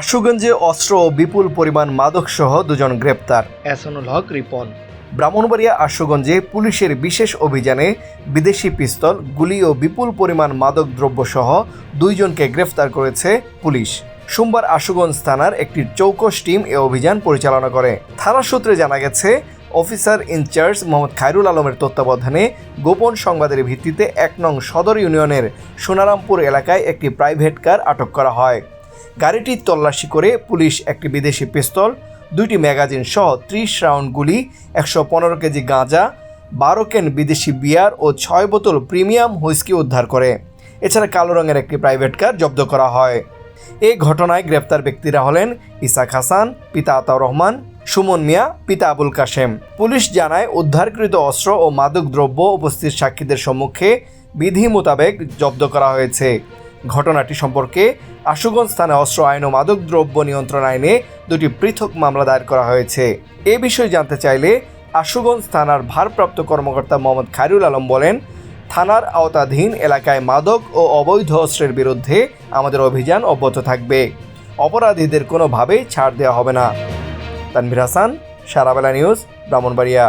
আশুগঞ্জে অস্ত্র ও বিপুল পরিমাণ মাদকসহ দুজন গ্রেপ্তার। এসনুল হক রিপন। ব্রাহ্মণবাড়িয়া আশুগঞ্জে পুলিশের বিশেষ অভিযানে বিদেশি পিস্তল গুলি ও বিপুল পরিমাণ মাদক দ্রব্যসহ দুইজনকে গ্রেফতার করেছে পুলিশ। সোমবার আশুগঞ্জ থানার একটি চৌকস টিম এ অভিযান পরিচালনা করে। থানা সূত্রে জানা গেছে অফিসার ইনচার্জ মোহাম্মদ খায়রুল আলমের তত্ত্বাবধানে গোপন সংবাদের ভিত্তিতে এক নং সদর ইউনিয়নের সোনারামপুর এলাকায় একটি প্রাইভেট কার আটক করা হয়। গাড়িটি তল্লাশি করে পুলিশ একটি বিদেশি পিস্তল, দুইটি ম্যাগাজিন সহ ত্রিশ রাউন্ড গুলি, একশো পনেরো কেজি গাঁজা, বারো কেন বিদেশি বিয়ার ও ছয় বোতল প্রিমিয়াম হুইস্কি উদ্ধার করে। এছাড়া কালো রঙের একটি প্রাইভেট কার জব্দ করা হয়। এই ঘটনায় গ্রেপ্তার ব্যক্তিরা হলেন ইসাক হাসান, পিতা আতাউর রহমান, সুমন মিয়া, পিতা আবুল কাশেম। পুলিশ জানায়, উদ্ধারকৃত অস্ত্র ও মাদক দ্রব্য উপস্থিত সাক্ষীদের সম্মুখে বিধি মোতাবেক জব্দ করা হয়েছে। ঘটনাটি সম্পর্কে আশুগঞ্জ থানা অস্ত্র আইন ও মাদক দ্রব্য নিয়ন্ত্রণ আইনে দুটি পৃথক মামলা দায়ের করা হয়েছে। এ বিষয়ে জানতে চাইলে আশুগঞ্জ থানার ভারপ্রাপ্ত কর্মকর্তা মোহাম্মদ খায়রুল আলম বলেন, থানার আওতাধীন এলাকায় মাদক ও অবৈধ অস্ত্রের বিরুদ্ধে আমাদের অভিযান অব্যাহত থাকবে। অপরাধীদের কোনোভাবেই ছাড় দেওয়া হবে না। তানভীর হাসান, সারাবেলা নিউজ, ব্রাহ্মণবাড়িয়া।